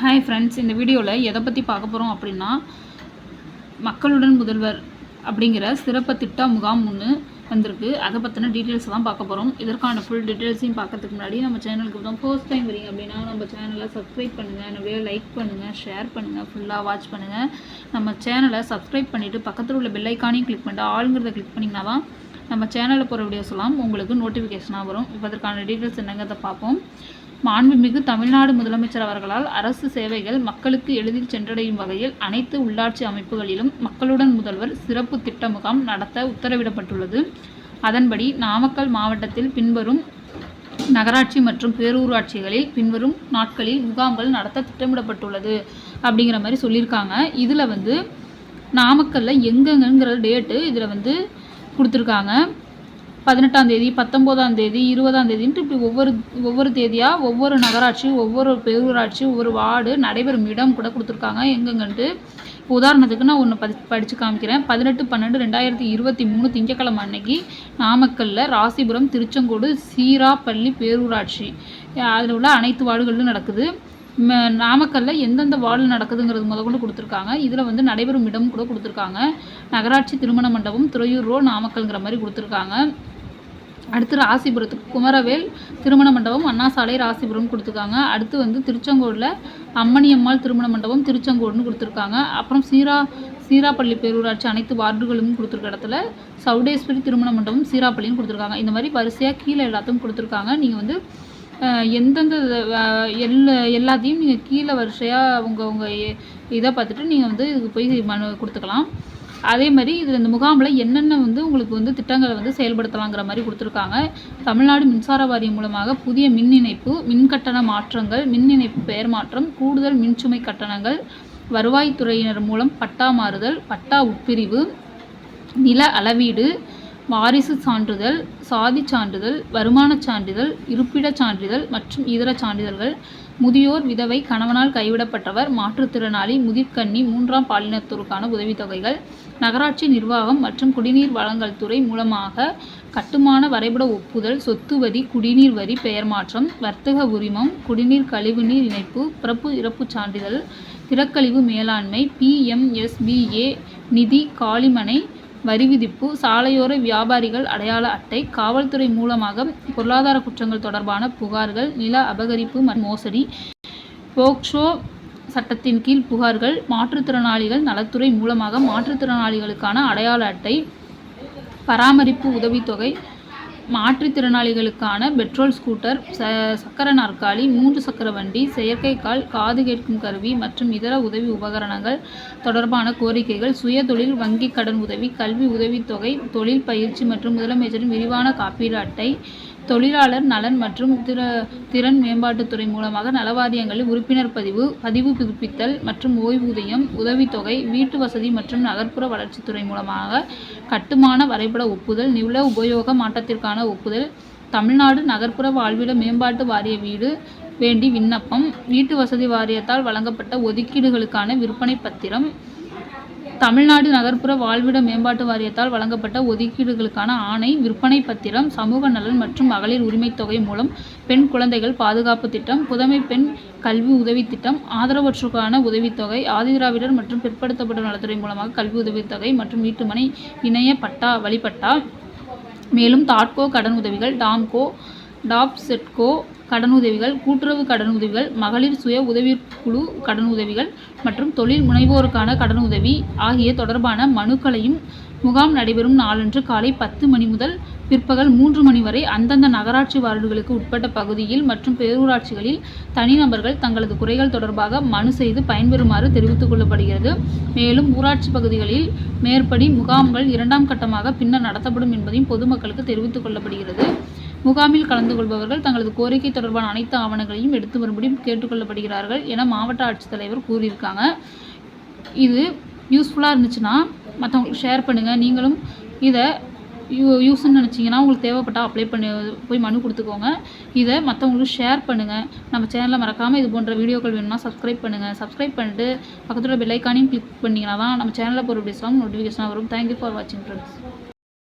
Hi friends இந்த வீடியோவில் எதை பற்றி பார்க்க போகிறோம் அப்படின்னா மக்களுடன் முதல்வர் அப்படிங்கிற சிறப்பு திட்ட முகாம் ஒன்று வந்திருக்கு. அதை பற்றின டீட்டெயில்ஸ் தான் பார்க்க போகிறோம் இதற்கான ஃபுல் டீட்டெயில்ஸையும் பார்க்கறதுக்கு முன்னாடி நம்ம சேனலுக்கு தான் ஃபர்ஸ்ட் டைம் வரீங்க அப்படின்னா நம்ம சேனலை சப்ஸ்கிரைப் பண்ணுங்கள் நிறைய லைக் பண்ணுங்கள் ஷேர் பண்ணுங்கள் ஃபுல்லாக வாட்ச் பண்ணுங்கள் நம்ம சேனலை சப்ஸ்கிரைப் பண்ணிவிட்டு பக்கத்தில் உள்ள பெல்லைக்கானையும் கிளிக் பண்ணிட்டு ஆளுங்கிறத கிளிக் பண்ணிங்கன்னா தான் நம்ம சேனலில் போகிற வீடியோஸ் எல்லாம் உங்களுக்கு நோட்டிஃபிகேஷனாக வரும். இப்போ அதற்கான டீட்டெயில்ஸ் என்னங்கிறத பார்ப்போம். மாண்புமிகு தமிழ்நாடு முதலமைச்சர் அவர்களால் அரசு சேவைகள் மக்களுக்கு எளிதில் சென்றடையும் வகையில் அனைத்து உள்ளாட்சி அமைப்புகளிலும் மக்களுடன் முதல்வர் சிறப்பு திட்ட முகாம் நடத்த உத்தரவிடப்பட்டுள்ளது. அதன்படி நாமக்கல் மாவட்டத்தில் பின்வரும் நகராட்சி மற்றும் பேரூராட்சிகளில் பின்வரும் நாட்களில் முகாம்கள் நடத்த திட்டமிடப்பட்டுள்ளது அப்படிங்கிற மாதிரி சொல்லியிருக்காங்க. இதில் வந்து நாமக்கல்லில் எங்கெங்கங்கிற டேட்டு இதில் வந்து கொடுத்துருக்காங்க. பதினெட்டாம் தேதி பத்தொம்போதாம் தேதி இருபதாம் தேதின்ட்டு இப்படி ஒவ்வொரு ஒவ்வொரு தேதியாக ஒவ்வொரு நகராட்சி ஒவ்வொரு பேரூராட்சி ஒவ்வொரு வார்டு நடைபெறும் இடம் கூட கொடுத்துருக்காங்க. எங்கெங்கன்ட்டு? உதாரணத்துக்கு நான் ஒன்று படி படித்து காமிக்கிறேன். பதினெட்டு பன்னெண்டு ரெண்டாயிரத்தி இருபத்தி மூணு திங்கக்கிழமை அன்னைக்கு நாமக்கல்லில் ராசிபுரம் திருச்செங்கோடு சீராப்பள்ளி பேரூராட்சி. அதில் உள்ள அனைத்து வார்டுகளிலும் நடக்குது. ம- நாமக்கல்ல எந்தெந்த வார்டு நடக்குதுங்கிறது முதற்கொண்டு கொடுத்துருக்காங்க. இதில் வந்து நடைபெறும் இடம் கூட கொடுத்துருக்காங்க. நகராட்சி திருமண மண்டபம் துறையூர் ரோடு நாமக்கல்ங்கிற மாதிரி கொடுத்துருக்காங்க. அடுத்து ராசிபுரத்துக்கு குமரவேல் திருமண மண்டபம் அண்ணா சாலை ராசிபுரம் கொடுத்துருக்காங்க. அடுத்து வந்து திருச்செங்கோடில் அம்மணியம்மாள் திருமண மண்டபம் திருச்செங்கோடுன்னு கொடுத்துருக்காங்க. அப்புறம் சீரா சீராப்பள்ளி பேரூராட்சி அனைத்து வார்டுகளும் கொடுத்துருக்க இடத்துல சவுடேஸ்வரி திருமண மண்டபம் சீராப்பள்ளின்னு கொடுத்துருக்காங்க. இந்த மாதிரி வரிசையாக கீழே எல்லாத்தையும் கொடுத்துருக்காங்க. நீங்கள் வந்து எந்தெந்த எல்ல எல்லா எல்லாத்தையும் நீங்கள் கீழே வரிசையாக உங்கள் உங்கள் இதை பார்த்துட்டு நீங்கள் வந்து இதுக்கு போய் மனு கொடுத்துக்கலாம். அதே மாதிரி இதில் இந்த முகாமில் என்னென்ன வந்து உங்களுக்கு வந்து திட்டங்களை வந்து செயல்படுத்தலாங்கிற மாதிரி கொடுத்துருக்காங்க. தமிழ்நாடு மின்சார வாரியம் மூலமாக புதிய மின் இணைப்பு மின் கட்டண மாற்றங்கள் மின் இணைப்பு பெயர் மாற்றம் கூடுதல் மின்சுமை கட்டணங்கள் வருவாய்த்துறையினர் மூலம் பட்டா மாறுதல் பட்டா உட்பிரிவு நில அளவீடு வாரிசு சான்றிதழ் சாதி சான்றிதழ் வருமானச் சான்றிதழ் இருப்பிடச் சான்றிதழ் மற்றும் இதர சான்றிதழ்கள். முதியோர் விதவை கணவனால் கைவிடப்பட்டவர் மாற்றுத்திறனாளி முதிர்கண்ணி மூன்றாம் பாலினத்தோருக்கான உதவித்தொகைகள் நகராட்சி நிர்வாகம் மற்றும் குடிநீர் வழங்கல் துறை மூலமாக கட்டுமான வரைபட ஒப்புதல் சொத்து வரி குடிநீர் வரி பெயர் மாற்றம் வர்த்தக உரிமம் குடிநீர் கழிவுநீர் இணைப்பு பிறப்பு இறப்புச் சான்றிதழ் திறக்கழிவு மேலாண்மை பிஎம்எஸ்பிஏ நிதி காலிமனை வரி விதிப்பு சாலையோர வியாபாரிகள் அடையாள அட்டை காவல்துறை மூலமாக பொருளாதார குற்றங்கள் தொடர்பான புகார்கள் நில அபகரிப்பு மற்றும் மோசடி போக்சோ சட்டத்தின் கீழ் புகார்கள் மாற்றுத்திறனாளிகள் நலத்துறை மூலமாக மாற்றுத்திறனாளிகளுக்கான அடையாள அட்டை பராமரிப்பு உதவித்தொகை மாற்றுத்திறனாளிகளுக்கான பெட்ரோல் ஸ்கூட்டர் ச சக்கர நாற்காலி மூன்று சக்கர வண்டி செயற்கைக்கால் காது கேட்கும் கருவி மற்றும் இதர உதவி உபகரணங்கள் தொடர்பான கோரிக்கைகள் சுயதொழில் வங்கி கடன் உதவி கல்வி உதவித்தொகை தொழில் பயிற்சி மற்றும் முதலமைச்சரின் விரிவான காப்பீடு அட்டை தொழிலாளர் நலன் மற்றும் திற திறன் மேம்பாட்டுத்துறை மூலமாக நலவாரியங்களில் உறுப்பினர் பதிவு பதிவு புதுப்பித்தல் மற்றும் ஓய்வூதியம் உதவித்தொகை வீட்டு வசதி மற்றும் நகர்ப்புற வளர்ச்சித்துறை மூலமாக கட்டுமான வரைபட ஒப்புதல் நில உபயோக மாற்றத்திற்கான ஒப்புதல் தமிழ்நாடு நகர்ப்புற வாழ்விட மேம்பாட்டு வாரிய வீடு வேண்டி விண்ணப்பம் வீட்டு வசதி வாரியத்தால் வழங்கப்பட்ட ஒதுக்கீடுகளுக்கான விற்பனை பத்திரம் தமிழ்நாடு நகர்ப்புற வாழ்விட மேம்பாட்டு வாரியத்தால் வழங்கப்பட்ட ஒதுக்கீடுகளுக்கான ஆணை விற்பனை பத்திரம் சமூக நலன் மற்றும் மகளிர் உரிமைத்தொகை மூலம் பெண் குழந்தைகள் பாதுகாப்பு திட்டம் புதுமை பெண் கல்வி உதவித் திட்டம் ஆதரவற்றுக்கான உதவித்தொகை ஆதிதிராவிடர் மற்றும் பிற்படுத்தப்பட்ட நலத்துறை மூலமாக கல்வி உதவித்தொகை மற்றும் வீட்டுமனை இணைய பட்டா வழிபட்டா. மேலும் தாட்கோ கடன் உதவிகள் டாம்கோ டாப் செட்கோ கடனுதவிகள் கூட்டுறவு கடனுதவிகள் மகளிர் சுய உதவிக்குழு கடனுதவிகள் மற்றும் தொழில் முனைவோருக்கான கடனுதவி ஆகிய தொடர்பான மனுக்களையும் முகாம் நடைபெறும் நாளன்று காலை பத்து மணி முதல் பிற்பகல் மூன்று மணி வரை அந்தந்த நகராட்சி வார்டுகளுக்கு உட்பட்ட பகுதியில் மற்றும் பேரூராட்சிகளில் தனிநபர்கள் தங்களது குறைகள் தொடர்பாக மனு செய்து பயன்பெறுமாறு தெரிவித்துக் கொள்ளப்படுகிறது. மேலும் ஊராட்சி பகுதிகளில் மேற்படி முகாம்கள் இரண்டாம் கட்டமாக பின்னர் நடத்தப்படும் என்பதையும் பொதுமக்களுக்கு தெரிவித்துக் கொள்ளப்படுகிறது. முகாமில் கலந்து கொள்பவர்கள் தங்களது கோரிக்கை தொடர்பான அனைத்து ஆவணங்களையும் எடுத்து வரும்படி கேட்டுக்கொள்ளப்படுகிறார்கள் என மாவட்ட ஆட்சித்தலைவர் கூறியிருக்காங்க. இது யூஸ்ஃபுல்லாக இருந்துச்சுன்னா மற்றவங்களுக்கு ஷேர் பண்ணுங்கள் நீங்களும் இதை யூ யூஸ்ன்னு நினச்சிங்கன்னா உங்களுக்கு தேவைப்பட்டால் அப்ளை பண்ணி போய் மனு கொடுத்துக்கோங்க. இதை மற்றவங்களுக்கு ஷேர் பண்ணுங்கள் நம்ம சேனலில் மறக்காமல் இது போன்ற வீடியோக்கள் வேணும்னா சப்ஸ்கிரைப் பண்ணுங்கள் சப்ஸ்கிரைப் பண்ணிட்டு பக்கத்தில் பெல் ஐக்கானையும் கிளிக் பண்ணிங்கன்னா தான் நம்ம சேனலில் போகிற வீடியோஸ்லாம் நோட்டிஃபிகேஷனாக வரும். தேங்க்யூ ஃபார் வாட்சிங் ஃப்ரெண்ட்ஸ்